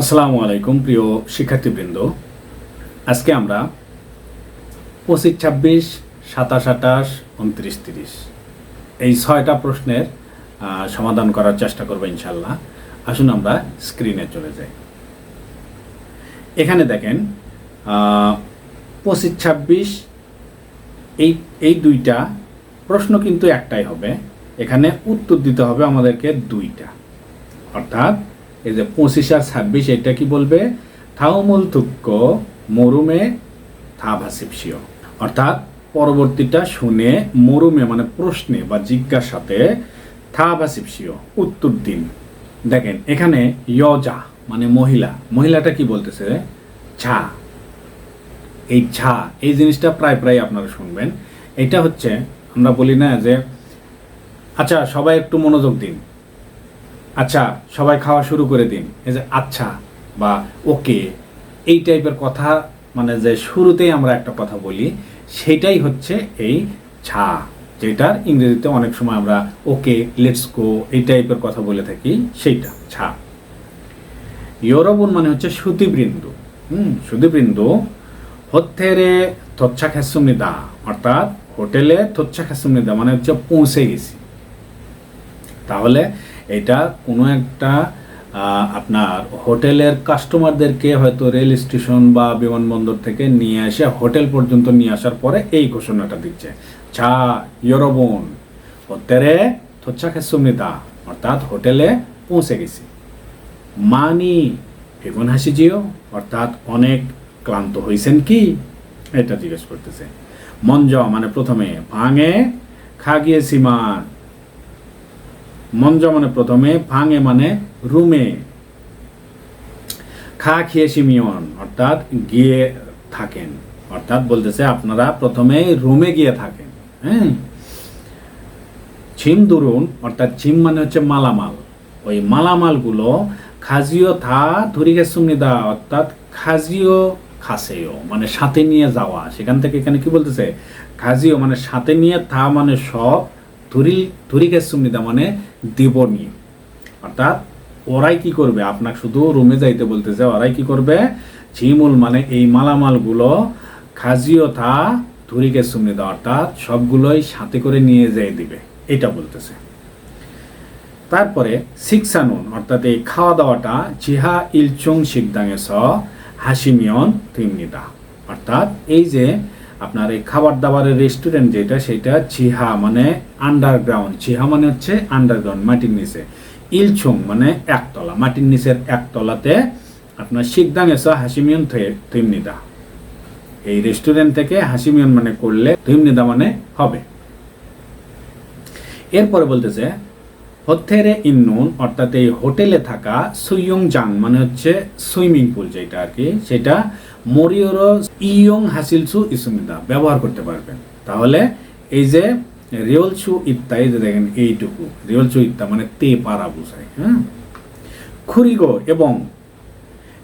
আসসালামু আলাইকুম, প্রিয় শিক্ষার্থীবৃন্দ। আজকে আমরা পঁচিশ, ছাব্বিশ, সাতাশ, আঠাশ, উনত্রিশ, তিরিশ এই ছয়টা প্রশ্নের সমাধান করার চেষ্টা করব ইনশাল্লাহ আসুন আমরা স্ক্রিনে চলে যাই। এখানে দেখেন পঁচিশ, ছাব্বিশ, এই এই দুইটা প্রশ্ন কিন্তু একটাই হবে। এখানে উত্তর দিতে হবে আমাদেরকে দুইটা। অর্থাৎ এই যে পঁচিশ আর ছাব্বিশ, এটা কি বলবে? থাউমুল থুক্ক মরুমে থা ভাসিপসিও অর্থাৎ পরবর্তীটা শুনে, মরুমে মানে প্রশ্নে বা জিজ্ঞাসাতে থা ভাসিপসিও উত্তর দিন। দেখেন, এখানে ইয়জা মানে মহিলা। মহিলাটা কি বলতেছে? ঝা। এই ঝা, এই জিনিসটা প্রায় প্রায় আপনারা শুনবেন। এটা হচ্ছে, আমরা বলি না যে আচ্ছা সবাই একটু মনোযোগ দিন। আচ্ছা সবাই খাওয়া শুরু করে দিন। এই যে আচ্ছা বা ওকে, এই টাইপের কথা মানে যে শুরুতেই আমরা একটা কথা বলি, সেটাই হচ্ছে এই ছা, যেটার ইংরেজিতে অনেক সময় আমরা ওকে, লেটস গো, এই টাইপের কথা বলে থাকি, সেইটা, ছা। ইয়রবন মানে হচ্ছে শ্রুতিবৃন্দ হুম শ্রুতিবৃন্দ হত্যেরে থচ্ছা খেসুমনিদা অর্থাৎ হোটেলে থচ্ছা খেসুমনিদা মানে হচ্ছে পৌঁছে গেছি। তাহলে এটা কোনো একটা আপনার হোটেলের কাস্টমারদেরকে হয়তো রেল স্টেশন বা বিমানবন্দর থেকে নিয়ে এসে হোটেল পর্যন্ত নিয়ে আসার পরে এই ঘোষণাটা দিচ্ছে। ছা ইয়রবন হোটেলে থচ্ছা খেসুমনিদা অর্থাৎ হোটেলে পৌঁছে গেছি। মানি ফেগুন হাসিজিও অর্থাৎ, অনেক ক্লান্ত হয়েছেন কি? এটা জিজ্ঞেস করতেছে। মঞ্জ মানে প্রথমে ভাঙে, খা গিয়েছি মঞ্জ মানে প্রথমে, ভাঙে মানে রুমে। খা খেয়েছি মিয়ন অর্থাৎ গিয়ে থাকেন। অর্থাৎ বলতেছে আপনারা প্রথমে রুমে গিয়ে থাকেন হ্যাঁ? ছিম দুরুন, অর্থাৎ ছিম মানে হচ্ছে মালামাল। ওই মালামালগুলো খাজিও থা ধরিকে সুমিদা অর্থাৎ খাজিও খাসেও মানে সাথে নিয়ে যাওয়া। সেখান থেকে এখানে কি বলতেছে? খাজিও মানে সাথে নিয়ে থা মানে সব ধরি ধরিকে সুমিদা মানে দিব নিয়ে অর্থাৎ ওরাই কি করবে? আপনাকে শুধু রুমে যাইতে বলতেছে, ওরাই কি করবে? ঝিমুল মানে এই মালামালগুলো খাজিও থা ধরিকে সুমিদা অর্থাৎ সবগুলোই সাথে করে নিয়ে যেয়ে দিবে। এটা বলতেছে। তারপরে শিক্ষানুন, অর্থাৎ এই খাওয়া দাওয়াটা জিহা ইলচুং শিকদাঙে স হাসিমিয়ন তিমনিদা অর্থাৎ এই যে আপনার এই খাবার দাবারের রেস্টুরেন্ট যেটা, সেটা চিহা মানে আন্ডারগ্রাউন্ড চিহা মানে হচ্ছে আন্ডারগ্রাউন্ড মাটির নিচে। ইলচুং মানে একতলা, মাটির নিচের একতলাতে আপনার শিকদাঙে স হাসিমিয়ন তিমনিদা এই রেস্টুরেন্ট থেকে হাসিমিয়ন মানে করলে তিমনিদা মানে হবে। এরপরে বলতেছে হথেরে ইন্নুন অর্থাৎ এই হোটেলে থাকা সুইয়ং জাং মানে হচ্ছে সুইমিং পুল যেটা আর কি, সেটা মরিয়র ইয়ং হাসিলসু ইসুমিদা ব্যবহার করতে পারবেন। তাহলে এই যে রিয়লসু ইত্তা এই যে দেখেন এইটুকু রিয়লসু ইত্তা মানে তে পারা বোঝায় হ্যাঁ খুরিগো এবং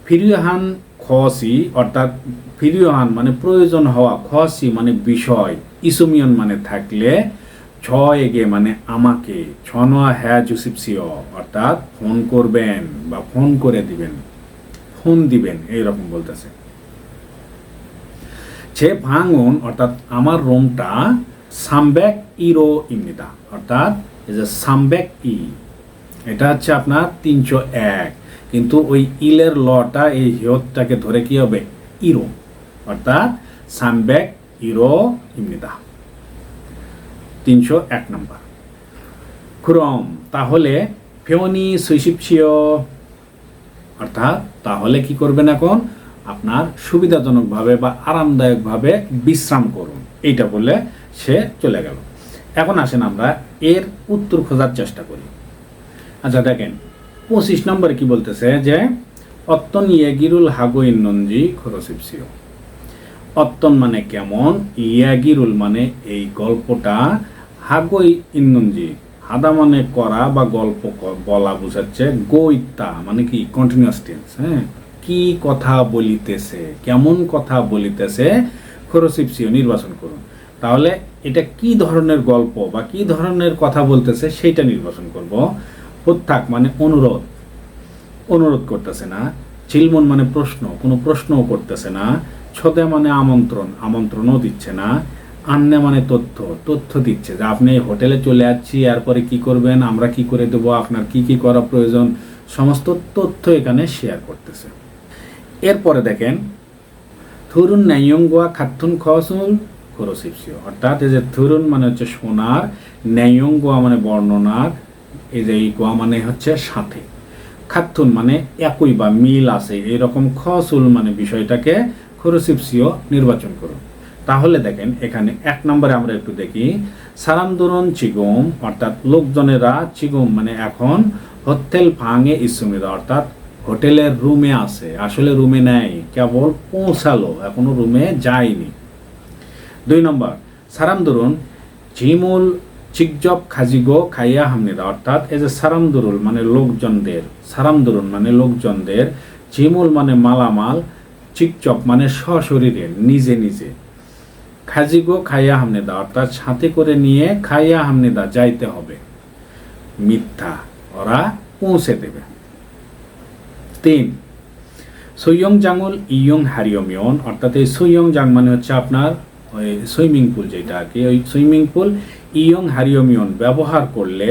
ফিরিহান খসি অর্থাৎ ফিরিহান মানে প্রয়োজন হওয়া খসি মানে বিষয় ইসুমিয়ন মানে থাকলে ছ এগে মানে আমাকে ছ ছনোয়া হ্যা জুসিপসিও অর্থাৎ ফোন করবেন বা ফোন করে দিবেন ফোন দিবেন এইরকম বলতেছে ছে ভাঙুন অর্থাৎ আমার রুমটা সামব্যাক ইরো ইমনিদা অর্থাৎ এই যে সামব্যাক ই, এটা হচ্ছে আপনার তিনশো এক। কিন্তু ওই ইলের লটা, এই হিয়তটাকে ধরে কি হবে? ইরো, অর্থাৎ সামব্যাক ইরো ইমনিদা তিনশো এক নম্বর। খুরম তাহলে ফেওনি সুইসিপসিও অর্থাৎ তাহলে কি করবেন এখন? আপনার সুবিধাজনকভাবে বা আরামদায়কভাবে বিশ্রাম করুন। এইটা বলে সে চলে গেল। এখন আসেন আমরা এর উত্তর খোঁজার চেষ্টা করি। আচ্ছা দেখেন, পঁচিশ নম্বরে কি বলতেছে যে, অত্তন ইয়েগিরুল হাগো ইন্নঞ্জি খরসিপসিও অত্তন মানে কেমন? ইয়াগিরুল মানে এই গল্পটা হাগই ইন্নঞ্জি হাদা মানে করা বা গল্প বলা বোঝাচ্ছে গো ইত্তা মানে কি কন্টিনিউয়াস টেন্স হ্যাঁ? কি কথা বলিতেছে, কেমন কথা বলিতেছে খরসিপসিও নির্বাচন করুন। তাহলে এটা কি ধরনের গল্প বা কি ধরনের কথা বলতেছে সেইটা নির্বাচন করব। প্রত্যাক মানে অনুরোধ। অনুরোধ করতেছে না। চিলমন মানে প্রশ্ন, কোনো প্রশ্নও করতেছে না। ছদে মানে আমন্ত্রণ, আমন্ত্রণও দিচ্ছে না। আন্নে মানে তথ্য তথ্য দিচ্ছে যে আপনি এই হোটেলে চলে যাচ্ছি এরপরে কি করবেন, আমরা কি করে দেবো, আপনার কি কি করা প্রয়োজন, সমস্ত তথ্য এখানে শেয়ার করতেছে। এরপরে দেখেন থুরুন ন্যায়ঙ্গোয়া খাতুন খসুন খরসিপসিও। অর্থাৎ এই যে থুরুন মানে হচ্ছে সোনার, ন্যায়ঙ্গোয়া মানে বর্ণনার, এই যে এই গোয়া মানে হচ্ছে সাথে। খাতুন মানে একই বা মিল আছে, এরকম খসুল মানে বিষয়টাকে খরসিপসিও নির্বাচন করুন। তাহলে দেখেন, এখানে এক নম্বরে আমরা একটু দেখি সারামদুরন চিগম, অর্থাৎ লোকজনেরা চিগম মানে এখন হোটেল ভাঙে ইসুমিদা অর্থাৎ হোটেলের রুমে আছে, আসলে রুমে নেয় কেবল পৌঁছালো, এখনও রুমে যায়নি। দুই নম্বর, সারাম দরুন ঝিমুল চিকজব খাজিগো খাইয়া হামনিদা, অর্থাৎ এই যে সারাম দরুল মানে লোকজনদের, সারাম দরুন মানে লোকজনদের ঝিমুল মানে মালামাল চিকচপ মানে সশরীরে নিজে নিজে। খাজিগো খাইয়া হামনিদা, অর্থাৎ সাথে করে নিয়ে খাইয়া হামনিদা যাইতে হবে। মিথ্যা, ওরা পৌঁছে দেবে। তিন সৈয়ং জাঙ্গুল ইয়ং হারিয়মিয়ন, অর্থাৎ এই সৈয়ং জাং মানে হচ্ছে আপনার ওই সুইমিং পুল যেটা আর কি, ওই সুইমিং পুল ইয়ং হারিয়মিয়ন ব্যবহার করলে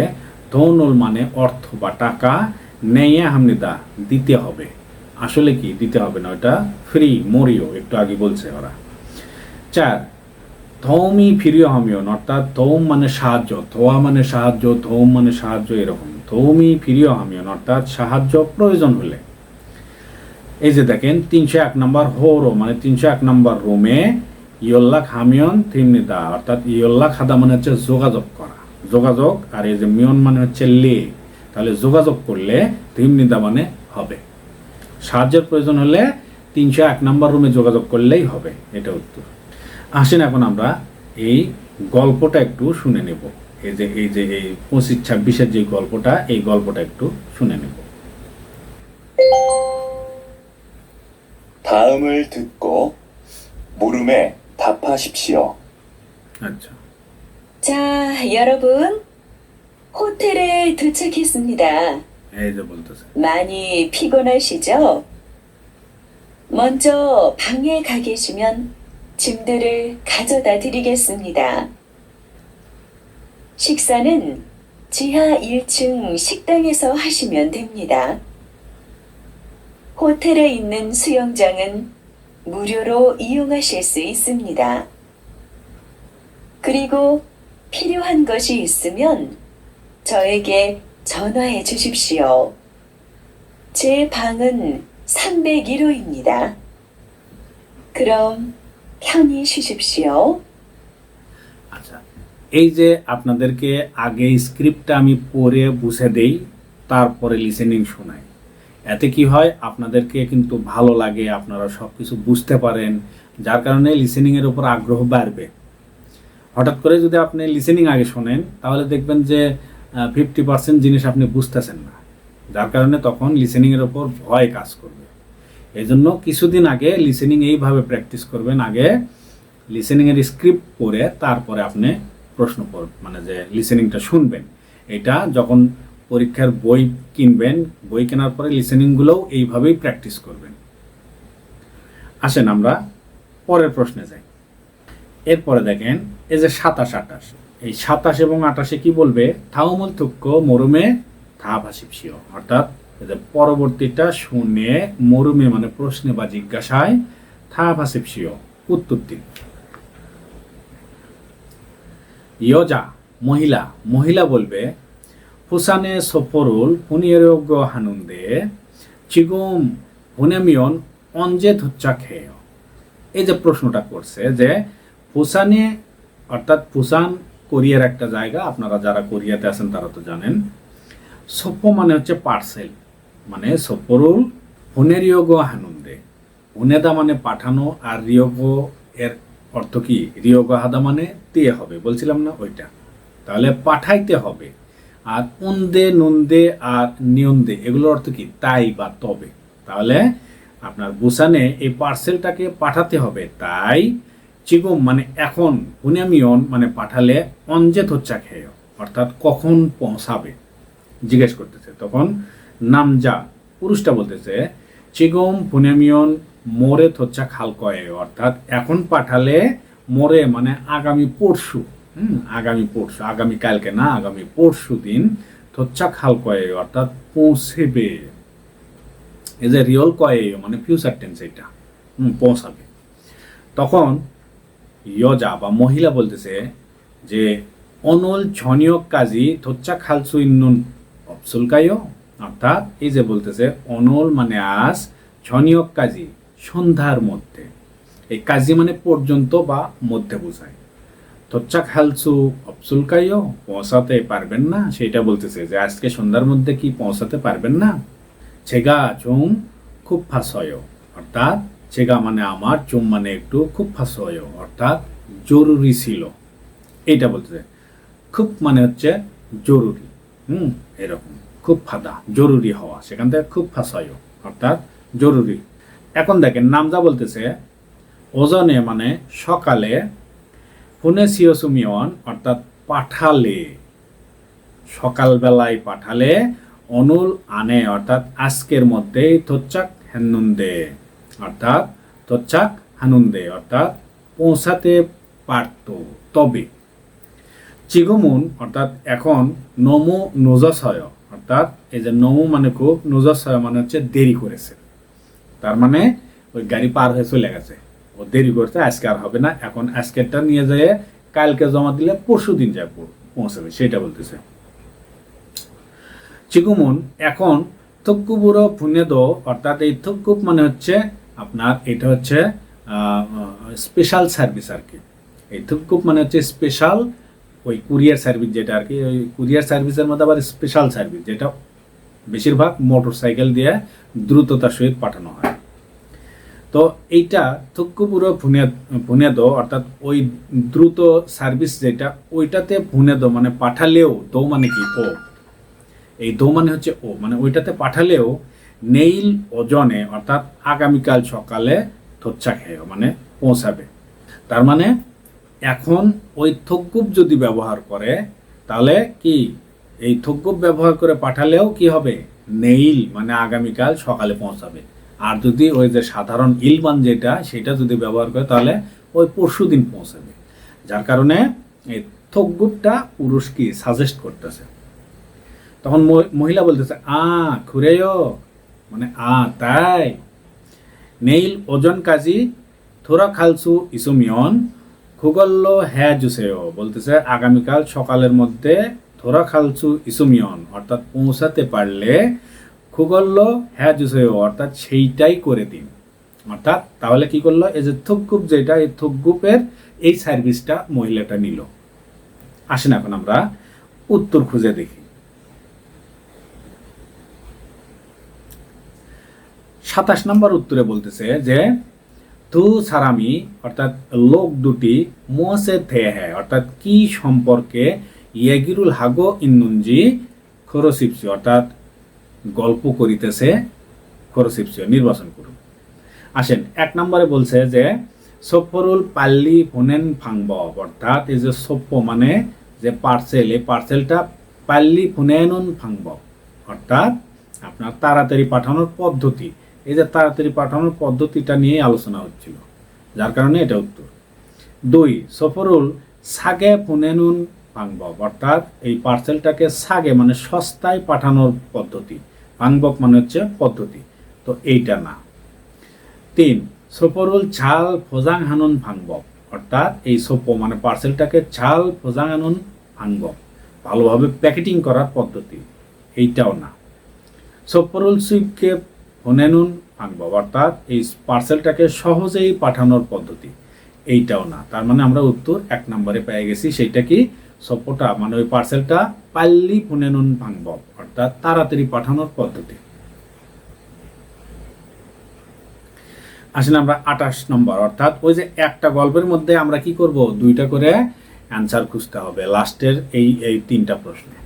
ধনুল মানে অর্থ বা টাকা নেয়ে হামনিদা দিতে হবে। আসলে কি দিতে হবে না ওটা ফ্রি, মরিও, একটু আগে বলছে ওরা। চার, ধৌমি ফিরিয় হামিয়ন, অর্থাৎ ধৌম মানে সাহায্য, ধোয়া মানে সাহায্য, ধৌম মানে সাহায্য এরকম। ধৌমি ফিরিয় হামিয়ন, অর্থাৎ সাহায্য প্রয়োজন হলে। এই যে দেখেন, তিনশো এক নম্বর হোরো মানে তিনশো এক নম্বর রোমে ইয়ল্লা খামিয়ন থিমনিদা অর্থাৎ ইয়ল্লা খাদা মানে হচ্ছে যোগাযোগ করা। যোগাযোগ, আর এই যে মিয়ন মানে হচ্ছে লে। তাহলে যোগাযোগ করলে থিমনিদা মানে হবে। সাহায্যের প্রয়োজন হলে তিনশো এক নম্বর রুমে যোগাযোগ করলেই হবে, এটা উত্তর। আসেন এখন আমরা এই গল্পটা একটু শুনে নেব। এই যে এই যে, এই পঁচিশ ছাব্বিশের যে গল্পটা, এই গল্পটা একটু শুনে নেব। 다음을 듣고 물음에 답하십시오. 그렇죠. 자, 여러분. 호텔에 도착했습니다. 많이 피곤하시죠? 먼저 방에 가 계시면 짐들을 가져다 드리겠습니다. 식사는 지하 1층 식당에서 하시면 됩니다. 호텔에 있는 수영장은 무료로 이용하실 수 있습니다. 그리고 필요한 것이 있으면 저에게 전화해 주십시오. 제 방은 301호입니다. 그럼 편히 쉬십시오. আচ্ছা এই যে আপনাদেরকে আগে স্ক্রিপ্টটা আমি পড়ে বুঝে দেই তারপরে লিসেনিং শোনাই এতে কি হয়? আপনাদেরকে কিন্তু ভালো লাগে, আপনারা সব কিছু বুঝতে পারেন, যার কারণে লিসেনিংয়ের উপর আগ্রহ বাড়বে। হঠাৎ করে যদি আপনি লিসেনিং আগে শোনেন, তাহলে দেখবেন যে ফিফটি পার্সেন্ট জিনিস আপনি বুঝতেছেন না, যার কারণে তখন লিসেনিংয়ের ওপর ভয় কাজ করবে। এই জন্য কিছুদিন আগে লিসেনিং এইভাবে প্র্যাকটিস করবেন, আগে লিসেনিংয়ের স্ক্রিপ্ট পড়ে, তারপরে আপনি প্রশ্ন পড় মানে যে লিসেনিংটা শুনবেন। এটা যখন পরীক্ষার বই কিনবেন, বই কেনার পরে লিসেনিংগুলোও এইভাবেই প্র্যাকটিস করবেন। আসেন আমরা পরের প্রশ্নে যাই। এরপরে দেখেন, এই যে সাতাশ আটাশ এই সাতাশ এবং আটাশে কি বলবে? থাউমুল থুক্ক মরুমে থা ভাসিপসিও অর্থাৎ পরবর্তীটা শুনে মরুমে মানে প্রশ্নে বা জিজ্ঞাসায় থা ভাসিপসিও উত্তর দিন। ইয়জা, মহিলা মহিলা বলবে ফুসানে সফরুল পুনিয়রোগ্য হানুন্দে, চিগম হুনেমিয়ন অঞ্জে ধুচ্চা খেয়। এই যে প্রশ্নটা করছে যে ফুসানে অর্থাৎ ফুসান কোরিয়ার একটা জায়গা, আপনারা যারা কোরিয়াতে আছেন তারা তো জানেন। সপ্প মানে হচ্ছে পার্সেল মানে সফরুল হুনেরিয়োগ হানুন্দে। হুনেদা মানে পাঠানো আর রিয়োগ এর অর্থ কি? রিয়োগ হাদা মানে দিয়ে হবে, বলছিলাম না ওইটা। তাহলে পাঠাইতে হবে। আর উন্দে, নন্দে আর নিয়ন্দে এগুলোর অর্থ কি? তাই বা তবে। তাহলে আপনার বুসানে এই পার্সেলটাকে পাঠাতে হবে। তাই চিগম মানে এখন হুনামিয়ন মানে পাঠালে অঞ্জেত হচ্ছা খেয়ে, অর্থাৎ কখন পৌঁছাবে? জিজ্ঞেস করতেছে। তখন নামজা, পুরুষটা বলতেছে চিগম পুনেমিয়ন মোরে থচ্ছা খাল কয়ে, অর্থাৎ এখন পাঠালে মোরে মানে আগামী পরশু। আগামী পরশু, আগামী কালকে না, আগামী পরশু দিন থচ্ছা খাল কয়ে অর্থাৎ পৌঁছেবে। এই যে রিয়ল কয়ে মানে ফিউচার টেন্স এটা, হুম, পৌঁছাবে। তখন ইয়জা বা মহিলা বলতেছে যে, অনল ছনিয়ক কাজী থচ্চা খালসু ইন্নুন অপসুলকায় অর্থাৎ এই যে বলতেছে, অনল মানে আজ ছনিয়ক কাজী সন্ধ্যার মধ্যে। এই কাজী মানে পর্যন্ত বা মধ্যে বোঝায়। থচ্চা খালসু অপসুলকায় পৌঁছাতে পারবেন না। সেটা বলতেছে যে, আজকে সন্ধ্যার মধ্যে কি পৌঁছাতে পারবেন না? ছেগা চুম খুব ফাঁস হয়। অর্থাৎ ছেগা মানে আমার, চুম মানে একটু খুব ফাঁস হয়। অর্থাৎ জরুরি ছিল। এইটা বলতেছে। খুব মানে হচ্ছে জরুরি। হুম, এরকম। খুব ফাদা, জরুরি হওয়া। সেখান থেকে খুব ফাঁসায় অর্থাৎ জরুরি। এখন দেখেন, নামজা বলতেছে, ওজনে মানে সকালে ফোনে সিওসুমিয়ন অর্থাৎ পাঠালে, সকালবেলায় পাঠালে অনুল আনে, অর্থাৎ আজকের মধ্যেই থচ্চাক হানুন্দে, অর্থাৎ থচ্চাক হানুন্দে, অর্থাৎ পৌঁছাতে পারত তবে। চিগমুন, অর্থাৎ এখন নমো নজাশয় অর্থাৎ এই যে নমো মানে খুব নজাশয় মানে হচ্ছে দেরি করেছে। তার মানে ওই গাড়ি পার হয়ে চলে গেছে। দেরি করতে আজকে আর হবে না। এখন আজকেরটা নিয়ে যেয়ে কালকে জমা দিলে পরশু দিন যায় পৌঁছাবে সেটা বলতেছে। চিকুমুন, এখন থুকুবুরো ফুনেদো, অর্থাৎ এই থুকুপ মানে হচ্ছে আপনার, এটা হচ্ছে স্পেশাল সার্ভিস আর কি। এই থুকুপ মানে হচ্ছে স্পেশাল ওই কুরিয়ার সার্ভিস যেটা আর কি, ওই কুরিয়ার সার্ভিসের মধ্যে আবার স্পেশাল সার্ভিস যেটা বেশিরভাগ মোটর সাইকেল দিয়ে দ্রুততার সহিত পাঠানো হয়। তো এইটা থুক্কুপুরো ফুনে ফুনেদো অর্থাৎ ওই দ্রুত সার্ভিস যেটা, ওইটাতে ফুনেদো মানে পাঠালেও দো মানে কি? ও। এই দো মানে হচ্ছে ও মানে ওইটাতে পাঠালেও নেইল ওজনে, অর্থাৎ আগামীকাল সকালে থচ্চা খেয়ে মানে পৌঁছাবে। তার মানে এখন ওই থকুপ যদি ব্যবহার করে, তাহলে কি? এই থকুপ ব্যবহার করে পাঠালেও কি হবে? নেইল মানে আগামীকাল সকালে পৌঁছাবে। আর যদি ওই যে সাধারণ ইলবান যেটা, সেটা যদি ব্যবহার করে, তাহলে ওই পরশু দিন পৌঁছাবে যার কারণে এই থকগুপটা পুরুষ কি সাজেস্ট করতেছে। তখন মহিলা বলতেছে, আ খুরেও মানে আ, তাই? নেইল ওজন কাজী থোরা খালসু ইসুমিয়ন খুগল্ল হ্যা জুসেও বলতেছে, আগামীকাল সকালের মধ্যে থোরা খালসু ইসুমিয়ন অর্থাৎ পৌঁছাতে পারলে খুগল্ল হ্যা জুসেও অর্থাৎ সেইটাই করে দিন। অর্থাৎ তাহলে কি করল? এই যে থুকগুপ যেটা, এই থুকগুপের এই সার্ভিসটা মহিলাটা নিল। আসেন এখন আমরা উত্তর খুঁজে দেখি। সাতাশ নম্বর উত্তরে বলতেছে যে, তু সারামি অর্থাৎ লোক দুটি মোসে থে হ্যাঁ অর্থাৎ কি সম্পর্কে ইয়েগিরুল হাগো ইন্নুঞ্জি খরসিপসি, অর্থাৎ গল্প করিতেছে খরসিপসি নির্বাচন করুন। আসেন, এক নম্বরে বলছে যে, সফরুল পাল্লি ফোনেন ফাংব অর্থাৎ এই যে সপ্প মানে যে পার্সেল এই পার্সেলটা পাল্লি ফোনেনুন ফাংব অর্থাৎ আপনার তাড়াতাড়ি পাঠানোর পদ্ধতি। এই যে তাড়াতাড়ি পাঠানোর পদ্ধতিটা নিয়ে আলোচনা হচ্ছিল, যার কারণে এটা উত্তর। দুই, সফরুল সাগে পুনেনুন ফাংব অর্থাৎ এই পার্সেলটাকে সাগে মানে সস্তায় পাঠানোর পদ্ধতি। পাংবক মানে হচ্ছে পদ্ধতি। তো এইটা না। তিন, সফরুল ছাল ফোজাং হানুন ভাঙবক। অর্থাৎ এই সোপো মানে পার্সেলটাকে ছাল ফোজাং হানুন, ভাঙবক। ভালোভাবে প্যাকেটিং করার পদ্ধতি। এইটাও না। সফরুল সুইপকে ফোনেনুন ভাঙবক। অর্থাৎ এই পার্সেলটাকে সহজেই পাঠানোর পদ্ধতি। এইটাও না। তার মানে আমরা উত্তর এক নম্বরে পেয়ে গেছি। সেইটা কি? সোপোটা মানে ওই পার্সেলটা পাল্লি ফোনেনুন ভাঙবক। অর্থাৎ তাড়াতাড়ি পাঠানোর পদ্ধতি। আসলে আমরা আঠাশ নম্বর, অর্থাৎ ওই যে একটা গল্পের মধ্যে আমরা কি করব? দুইটা করে অ্যান্সার খুঁজতে হবে, লাস্টের এই এই তিনটা প্রশ্নে।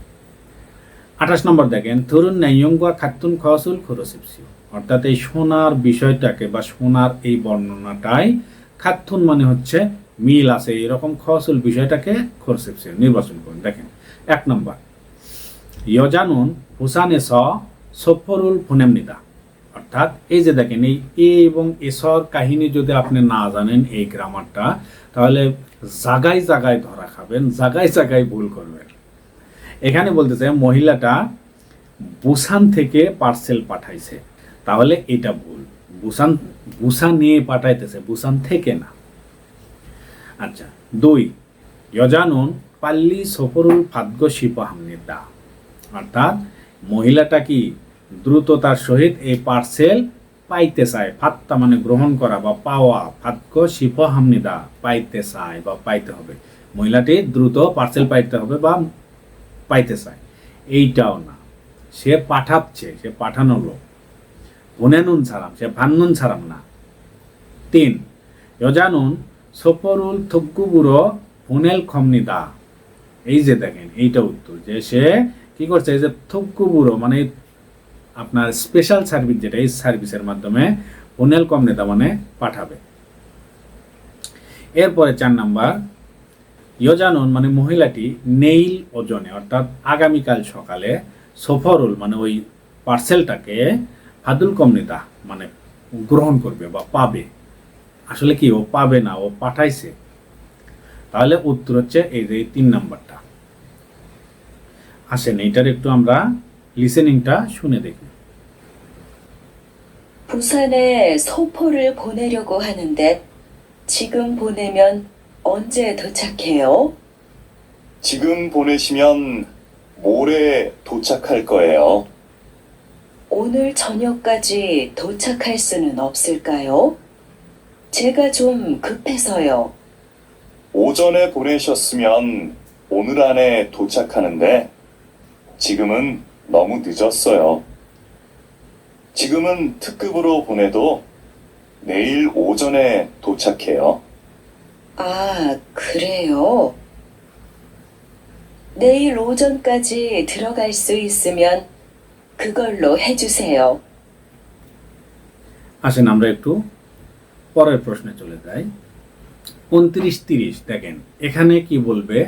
আঠাশ নম্বর দেখেন তরুণ ন্যায়ঙ্গুয়া খাতুন খসুল খরসিপসিও অর্থাৎ এই সোনার বিষয়টাকে বা সোনার এই বর্ণনাটাই খাতুন মানে হচ্ছে মিল আছে, এরকম খসুল বিষয়টাকে খরসিপসিও নির্বাচন করুন। দেখেন, এক নম্বর ইয়জানুন হুসানে স সফরুল ফুনেমনিদা। অর্থাৎ এই যে দেখেন, এই এ এবং এসর কাহিনী যদি আপনি না জানেন এই গ্রামারটা, তাহলে জাগায় জাগায় ধরা খাবেন, জাগায় জাগায় ভুল করবেন। এখানে বলতেছে, মহিলাটা বুসান থেকে পার্সেল পাঠাইছে। তাহলে এটা ভুল। বুসান বুসান নিয়ে পাঠাইতেছে, বুসান থেকে না। আচ্ছা দুই যজানুন পাল্লি সফরুল ফাদ্য শিপাহামনিদা অর্থাৎ মহিলাটা কি দ্রুততার সহিত এই পার্সেল পাইতে চায়, ফাত্তা মানে গ্রহণ করা বা পাওয়া ফাদ্য শিপহামনিদা পাইতে চায় বা পাইতে হবে। মহিলাটি দ্রুত পার্সেল পাইতে হবে বা পাইতে চায়। এইটাও না। সে পাঠাচ্ছে, সে পাঠানো লোক। হুনেনুন ছাড়াম, সে ভান্নুন ছাড়াম না। তিন যজানুন সফরুল থগ্গুবুড়ো হুনেল খমনিদা। এই যে দেখেন, এইটা উত্তর যে সে কি করছে? এই যে থগ্গুবুড়ো মানে আপনার স্পেশাল সার্ভিস যেটা, এই সার্ভিসের মাধ্যমে কম নেতা মানে পাঠাবে। এরপরে চার নাম্বার, ইয়জানুন মানে মহিলাটি নেইল ওজনে, অর্থাৎ আগামীকাল সকালে সফরুল মানে ওই পার্সেলটাকে ফাদুল কমনিদা মানে গ্রহণ করবে বা পাবে। আসলে কি, ও পাবে না, ও পাঠাইছে। তাহলে উত্তর হচ্ছে এই যে তিন নাম্বারটা। আসেন এইটার একটু আমরা লিসেনিংটা শুনে দেখি 부산에 소포를 보내려고 하는데 지금 보내면 언제 도착해요? 지금 보내시면 모레 도착할 거예요. 오늘 저녁까지 도착할 수는 없을까요? 제가 좀 급해서요. 오전에 보내셨으면 오늘 안에 도착하는데 지금은 너무 늦었어요. 지금은 특급으로 보내도 내일 오전에 도착해요. 아, 그래요? 내일 오전까지 들어갈 수 있으면 그걸로 해주세요. আসেন আমরা একটু পরের প্রশ্নে চলে যাই উনত্রিশ তিরিশ দেখেন এখানে কি বলবে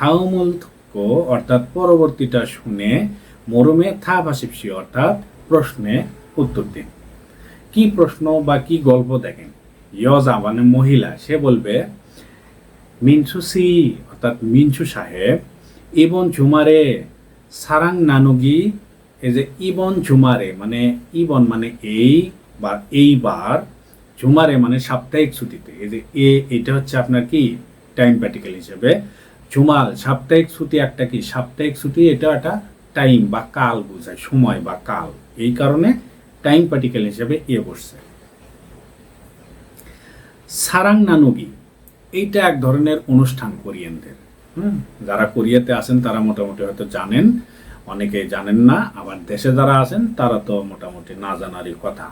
থাউমুল থুক্কো অর্থাৎ পরবর্তীটা শুনে মরুমে থা ভাসিপসি অর্থাৎ প্রশ্নে উত্তর দিন। কি প্রশ্ন বা কি গল্প দেখেন? ইয়জা মানে মহিলা, সে বলবে মিনসুসি অর্থাৎ মিনসু সাহেব, ইবন ঝুমারে, সারাং নানুগি এই যে ইবন ঝুমারে মানে ইবন মানে এই বা এইবার, ঝুমারে মানে সাপ্তাহিক ছুটিতে। এই যে এ, এটা হচ্ছে আপনার কি? টাইম প্যাটিক্যাল হিসেবে। ঝুমাল সাপ্তাহিক ছুটি একটা কি? সাপ্তাহিক ছুটি এটা একটা টাইম বা কাল বোঝায়, সময় বা কাল। এই কারণে টাইম প্যাটিক্যাল হিসেবে এ বসছে। সারাং নানুগি, এইটা এক ধরনের অনুষ্ঠান কোরিয়ানদের। হুম? যারা কোরিয়াতে আছেন, তারা মোটামুটি হয়তো জানেন, অনেকে জানেন না, আবার দেশে যারা আছেন, তারা তো মোটামুটি না জানারই কথা।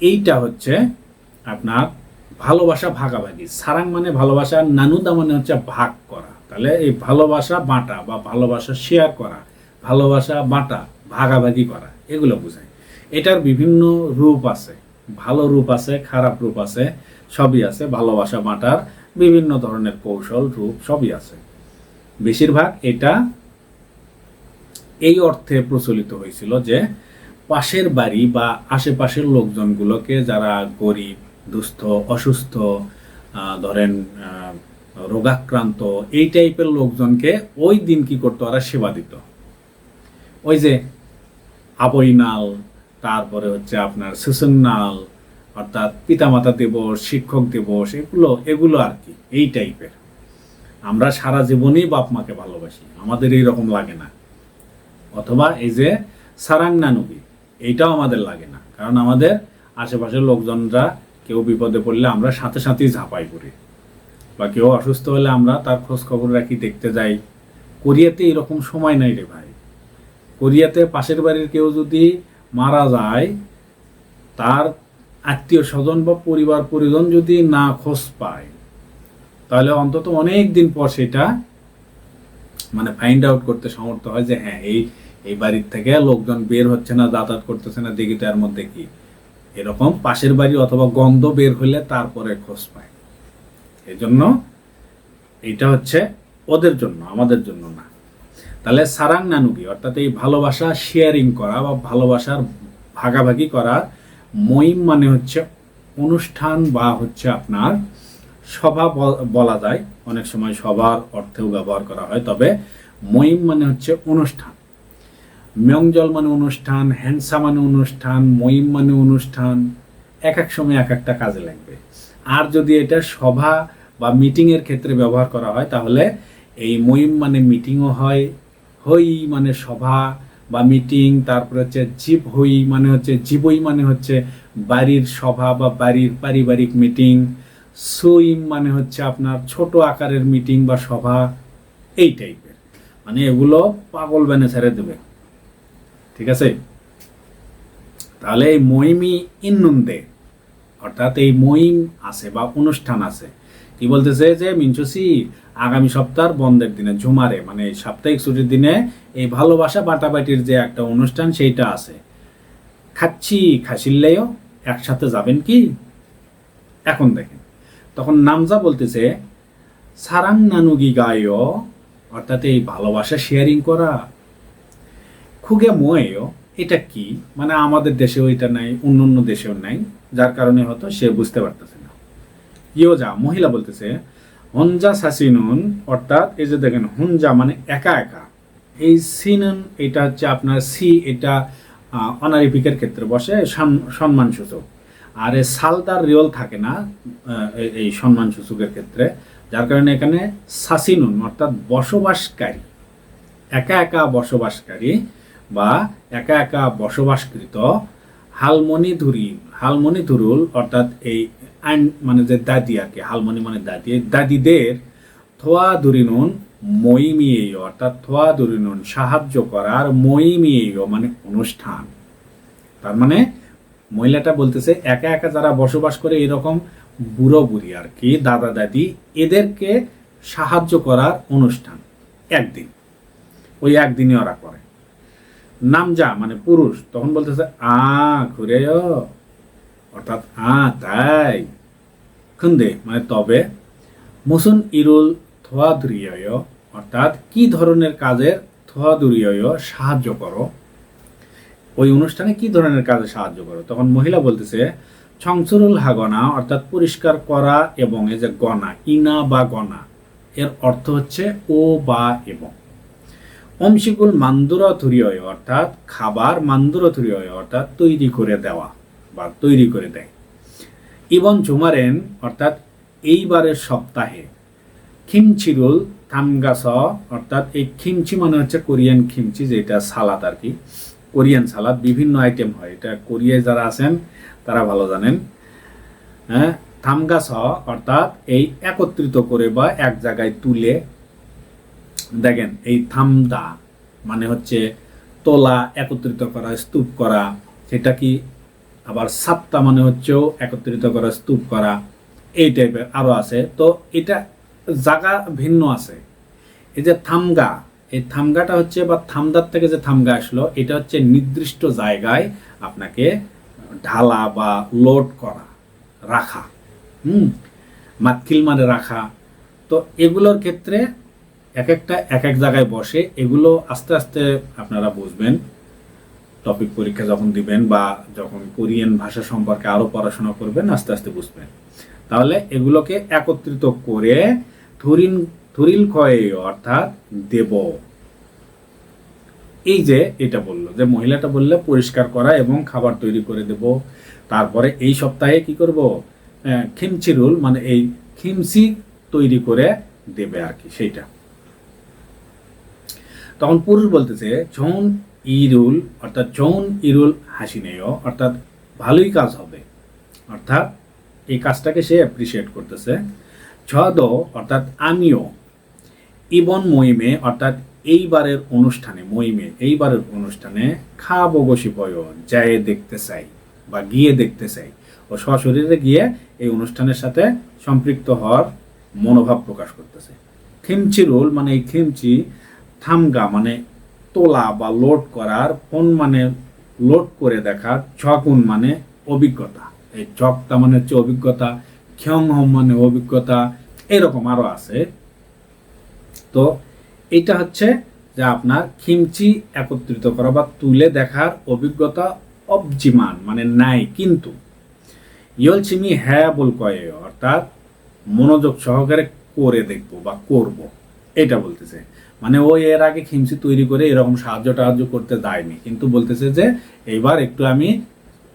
এইটা হচ্ছে আপনার ভালোবাসা ভাগাভাগি। সারাং মানে ভালোবাসা, নানুদা মানে হচ্ছে ভাগ করা। তাহলে এই ভালোবাসা বাঁটা বা ভালোবাসা শেয়ার করা, ভালোবাসা বাঁটা, ভাগাভাগি করা, এগুলো বোঝায়। এটার বিভিন্ন রূপ আছে। ভালো রূপ আছে, খারাপ রূপ আছে, সবই আছে। ভালোবাসা বাঁটার বিভিন্ন ধরনের কৌশল, রূপ সবই আছে। বেশিরভাগ এটা এই অর্থে প্রচলিত হয়েছিল যে পাশের বাড়ি বা আশেপাশের লোকজনগুলোকে যারা গরিব দুস্থ, অসুস্থ ধরেন রোগাক্রান্ত, এই টাইপের লোকজনকে ওই দিন কি করতো? ওরা সেবা দিত। ওই যে আবইনাল, তারপরে হচ্ছে আপনার সুসন্নাল, অর্থাৎ পিতামাতা দিবস, শিক্ষক দিবস, এগুলো এগুলো আর কি, এই টাইপের। আমরা সারা জীবনই বাপ মাকে ভালোবাসি, আমাদের এই রকম লাগে না। অথবা এই যে সারাং নানুবি এইটাও আমাদের লাগে না, কারণ আমাদের আশেপাশের লোকজনরা কেউ বিপদে পড়লে আমরা সাথে সাথেই ঝাঁপাই পড়ি। বা কেউ অসুস্থ হলে আমরা তার খোঁজ খবর রাখি, দেখতে যাই। কোরিয়াতে এরকম সময় নাই রে ভাই। কোরিয়াতে পাশের বাড়ির কেউ যদি মারা যায়, তার আত্মীয় স্বজন বা পরিবার পরিজন যদি না খোঁজ পায়, তাহলে অন্তত অনেক দিন পর সেটা মানে ফাইন্ড আউট করতে সমর্থ হয় যে হ্যাঁ এই এই বাড়ির থেকে লোকজন বের হচ্ছে না, যাতায়াত করতেছে না, দেখি তার মধ্যে কি। এরকম পাশের বাড়ি অথবা গন্ধ বের হলে তারপরে খোঁজ পায়। এই জন্য এইটা হচ্ছে ওদের জন্য, আমাদের জন্য না। তাহলে সারাং নানুকি অর্থাৎ এই ভালোবাসা শেয়ারিং করা বা ভালোবাসার ভাগাভাগি করার মহিম মানে হচ্ছে অনুষ্ঠান বা হচ্ছে আপনার সভা বলা যায়। অনেক সময় সভার অর্থেও ব্যবহার করা হয়, তবে মহিম মানে হচ্ছে অনুষ্ঠান। মংজল মানে অনুষ্ঠান হ্যান্সা মানে অনুষ্ঠান মহিম মানে অনুষ্ঠান, এক এক সময় এক একটা কাজে লাগবে। আর যদি এটা সভা বা মিটিংয়ের ক্ষেত্রে ব্যবহার করা হয়, তাহলে এই মহিম মানে মিটিংও হয়, হই মানে সভা বা মিটিং তারপরে হচ্ছে জীব হই মানে হচ্ছে, জীবই মানে হচ্ছে বাড়ির সভা বা বাড়ির পারিবারিক মিটিং সুইম মানে হচ্ছে আপনার ছোট আকারের মিটিং বা সভা, এই টাইপের মানে এগুলো পাগল বেনে ছেড়ে দেবে। ঠিক আছে? তাহলে এই মহিমি ইন্নুন্দে, অর্থাৎ এই মহিম আছে বা অনুষ্ঠান আছে, কি বলতেছে যে মিনচুসি আগামী সপ্তাহ বন্ধের দিনে ঝুমারে মানে সাপ্তাহিক ছুটির দিনে এই ভালোবাসা বাটাবাটির যে একটা অনুষ্ঠান, সেইটা আছে। খাচ্ছি খাসিল্লেও একসাথে যাবেন কি? এখন দেখেন, তখন নামজা বলতেছে, সারাং নানুগি গায় অর্থাৎ এই ভালোবাসা শেয়ারিং করা খুগে মোয়েও, এটা কি? মানে আমাদের দেশেও এটা নাই, অন্য অন্য দেশেও নাই, যার কারণে হয়তো সে বুঝতে পারতেছে না। ইয়োজা, মহিলা বলতেছে হঞ্জা সাসিনুন অর্থাৎ এই যে দেখেন হুঞ্জা মানে একা একা। এই সিনুন, এটা হচ্ছে আপনার সি, এটা অনারিপিকের ক্ষেত্রে বসে সম্মান- সম্মান সূচক আর এই সালদার রিওল থাকে না এই- এই সম্মান সূচকের ক্ষেত্রে, যার কারণে এখানে সাসিনুন, অর্থাৎ বসবাসকারী। একা একা বসবাসকারী। বা একা একা বসবাসকৃত হালমনি ধুরি হালমনি ধুরুল অর্থাৎ এই আইন মানে যে দাদি আর কি, হালমনি মানে দাদি দাদিদের থোয়া ধুরিনুন মইমিয়েয়, অর্থাৎ থোয়া ধুরিনুন সাহায্য করার মইমিয়েয় মানে অনুষ্ঠান। তার মানে মহিলাটা বলতেছে, একা একা যারা বসবাস করে এরকম বুড়ো বুড়ি আর কি, দাদা দাদি, এদেরকে সাহায্য করার অনুষ্ঠান একদিন। ওই একদিনই ওরা করে। নামজা মানে পুরুষ, তখন বলতেছে, আ ঘুরে অর্থাৎ, আ, তাই। খুন্দে মানে তবে, মুসুন ইরুল থোয়াদুরিয় অর্থাৎ, কি ধরনের কাজের থোয়াদুরিয় সাহায্য করো? ওই অনুষ্ঠানে কি ধরনের কাজে সাহায্য করো? তখন মহিলা বলতেছে ছংসুরুল হাগনা, অর্থাৎ পরিষ্কার করা এবং এই যে গনা, ইনা বা গনা, এর অর্থ হচ্ছে ও বা এবং। অংশিকুল মান্দুরা থুরিয় অর্থাৎ খাবার মান্দুরা থুরিয় অর্থাৎ তৈরি করে দেওয়া বা তৈরি করে দেয়। ইবন জুমারেন, অর্থাৎ এইবারের সপ্তাহে খিমচিরুল থামগাস অর্থাৎ এই খিমচি মানে হচ্ছে কোরিয়ান খিমচি, যেটা সালাদ আর কি। কোরিয়ান সালাদ, বিভিন্ন আইটেম হয়। এটা কোরিয়ায় যারা আছেন, তারা ভালো জানেন। হ্যাঁ থামগাস অর্থাৎ এই একত্রিত করে বা এক জায়গায় তুলে দেখেন, এই থামদা মানে হচ্ছে তোলা, একত্রিত করা, স্তূপ করা, সেটা কি আবার সাপ্তা মানে হচ্ছেও একত্রিত করা, স্তূপ করা, এই টাইপের আরও আছে। তো এটা জায়গা ভিন্ন আছে। এই যে থামগা, এই থামগাটা হচ্ছে বা থামদার থেকে যে থামগা আসলো, এটা হচ্ছে নির্দিষ্ট জায়গায় আপনাকে ঢালা বা লোড করা, রাখা, হুম মাতকিল মানে রাখা। তো এগুলোর ক্ষেত্রে এক একটা এক এক জায়গায় বসে, এগুলো আস্তে আস্তে আপনারা বুঝবেন। টপিক পরীক্ষা যখন দিবেন বা যখন কোরিয়ান ভাষা সম্পর্কে আরও পড়াশোনা করবেন, আস্তে আস্তে বুঝবেন। তাহলে এগুলোকে একত্রিত করে থুরিন থুরিল ক্ষয়ে অর্থাৎ দেব। এই যে এটা বলল, যে মহিলাটা বললে পরিষ্কার করা এবং খাবার তৈরি করে দেব। তারপরে এই সপ্তাহে কি করব? খিমচি রুল মানে এই খিমচি তৈরি করে দেবে আর কি, সেইটা। তখন পুরুষ বলতেছে, যৌন ইরুল অর্থাৎ যৌন ইরুল হাসিনেয় অর্থাৎ ভালোই কাজ হবে। অর্থাৎ এই কাজটাকে সে অ্যাপ্রিসিয়েট করতেছে। ছদ, অর্থাৎ আমিও। ইবন মহিমে, অর্থাৎ এইবারের অনুষ্ঠানে, মহিমে, এইবারের অনুষ্ঠানে খাব বসি পয় যায় দেখতে চাই বা গিয়ে দেখতে চাই। ও সশরীরে গিয়ে এই অনুষ্ঠানের সাথে সম্পৃক্ত হওয়ার মনোভাব প্রকাশ করতেছে। খিমচি রোল মানে এই খিমচি থামগা মানে তোলা বা লোড করার ফোন মানে লোড করে দেখা ছকুন মানে অভিজ্ঞতা। এই চকটা মানে হচ্ছে অভিজ্ঞতা ক্ষং হম মানে অভিজ্ঞতা, এরকম আরও আছে। তো এটা হচ্ছে যে আপনার খিমচি একত্রিত করা বা তুলে দেখার অভিজ্ঞতা অবজিমান মানে নাই, কিন্তু ইয়লচিমি হ্যাঁ বল কয়ে, অর্থাৎ মনোযোগ সহকারে করে দেখব বা করব, এটা বলতেছে। মানে ও এর আগে খিমসি তৈরি করে এরকম সাহায্য টাহায্য করতে দেয়নি। কিন্তু বলতেছে যে এইবার একটু আমি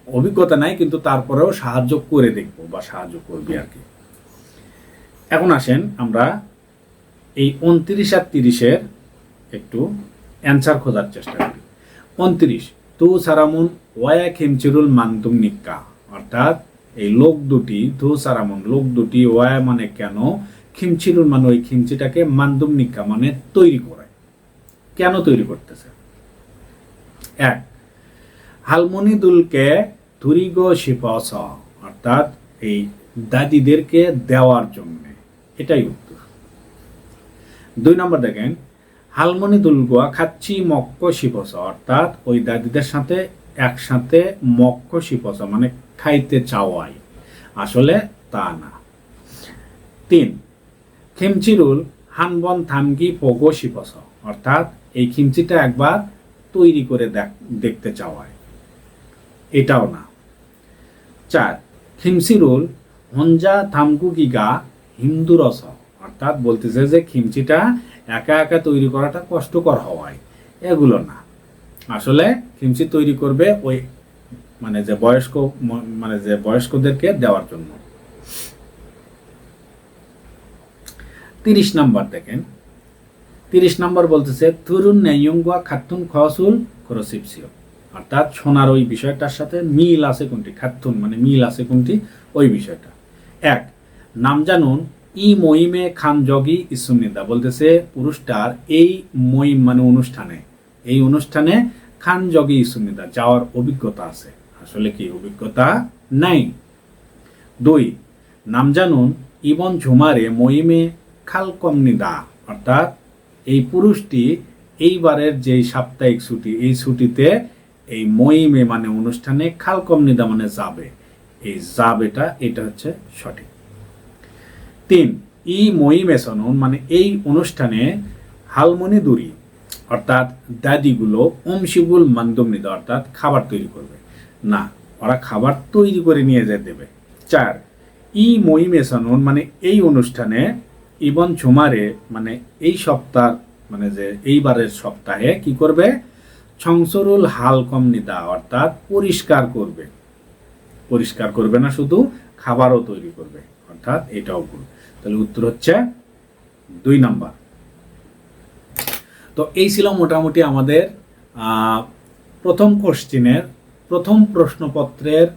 অভিজ্ঞতা নাই, কিন্তু তারপরেও সাহায্য করে দেখব বা সাহায্য করবি আর কি। এখন আসেন আমরা এই উনত্রিশ আর তিরিশের একটু অ্যান্সার খোঁজার চেষ্টা করি। উনত্রিশ, তু সারামুন ওয়া খিমচিরুল মান্তুম নিক্কা। অর্থাৎ এই লোক দুটি, তু সারামুন লোক দুটি ওয়া মানে কেন? খিমচিরুল মানে ওই খিমচিটাকে মান্তুম নিক্কা মানে তৈরি করে কেন তৈরি করতেছে? এক, হালমনিদুলকে তুরিগ শিপস অর্থাৎ এই দাদিদেরকে দেওয়ার জন্য। এটাই উত্তর। দুই নম্বর দেখেন হালমনি দুলগুয়া খাচ্ছি মক্ক শিপস অর্থাৎ ওই দাদিদের সাথে একসাথে মক্ক শিপস মানে খাইতে চাওয়াই। আসলে তা না। তিন খিমচিরুল হানবন থামগি পোগো শিপস অর্থাৎ এই খিমচিটা একবার তৈরি করে দেখ- দেখতে চাওয়ায়। এটাও না। চার খিমসিরুল হঞ্জা থামকুকিগা হিন্দুরস অর্থাৎ বলতেছে যে খিমচিটা একা একা তৈরি করাটা কষ্টকর হওয়ায়। এগুলো না। আসলে খিমচি তৈরি করবে ওই মানে যে বয়স্ক মানে যে বয়স্কদেরকে দেওয়ার জন্য। তিরিশ নাম্বার দেখেন। তিরিশ নাম্বার বলতেছে তুরুন নেয়ুঙ্গুয়া খাতুন খসুল খরসিপসিও। অর্থাৎ সোনার ওই বিষয়টার সাথে মিল আছে কোনটি? খাতুন মানে মিল আছে কোনটি? ওই বিষয়টা। এক, নাম জানুন, ই মহিমে খান জগি ইসুমিদা বলতেছে, পুরুষটার এই মহিম মানে অনুষ্ঠানে, এই অনুষ্ঠানে খান জগি ইসুমিদা যাওয়ার অভিজ্ঞতা আছে। আসলে কি অভিজ্ঞতা নাই? দুই, নাম জানুন, ইবন ঝুমারে মহিমে খালকমনিদা অর্থাৎ এই পুরুষটি এইবারের যে সাপ্তাহিক ছুটি, এই ছুটিতে এই মহিমে মানে অনুষ্ঠানে খালকমনিদা মানে যাবে। এই যাবেটা, এটা হচ্ছে সঠিক। তিন ই মহিমেসনুন মানে এই অনুষ্ঠানে হালমনি দুরি, অর্থাৎ দাদিগুলো অংশীগুল মান্দমনিদা অর্থাৎ খাবার তৈরি করবে। না, ওরা খাবার তৈরি করে নিয়ে যেতে দেবে। চার ই মহিমেসনুন মানে এই অনুষ্ঠানে ইবন ঝুমারে মানে এই সপ্তাহ মানে যে এইবারের সপ্তাহে কি করবে? সংসরুল হাল কম নিদা, অর্থাৎ পরিষ্কার করবে। পরিষ্কার করবে না শুধু, খাবারও তৈরি করবে। অর্থাৎ এটাও ভুল। তাহলে উত্তর হচ্ছে দুই নাম্বার। তো এই ছিল মোটামুটি আমাদের প্রথম কোশ্চিনের, প্রথম প্রশ্নপত্রের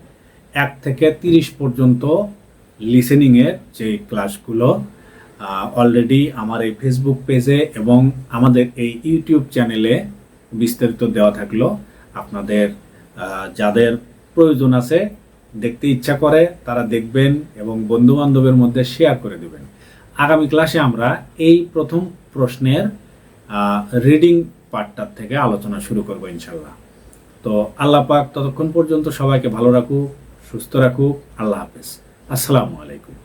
এক থেকে তিরিশ পর্যন্ত লিসেনিংয়ের যে ক্লাসগুলো অলরেডি আমার এই ফেসবুক পেজে এবং আমাদের এই ইউটিউব চ্যানেলে বিস্তারিত দেওয়া থাকল। আপনাদের যাদের প্রয়োজন আছে, দেখতে ইচ্ছা করে, তারা দেখবেন এবং বন্ধু বান্ধবের মধ্যে শেয়ার করে দেবেন। আগামী ক্লাসে আমরা এই প্রথম প্রশ্নের রিডিং পার্টটার থেকে আলোচনা শুরু করব ইনশাল্লাহ তো আল্লাহ পাক ততক্ষণ পর্যন্ত সবাইকে ভালো রাখুক, সুস্থ রাখুক, আল্লাহ হাফেজ। আসসালামু আলাইকুম।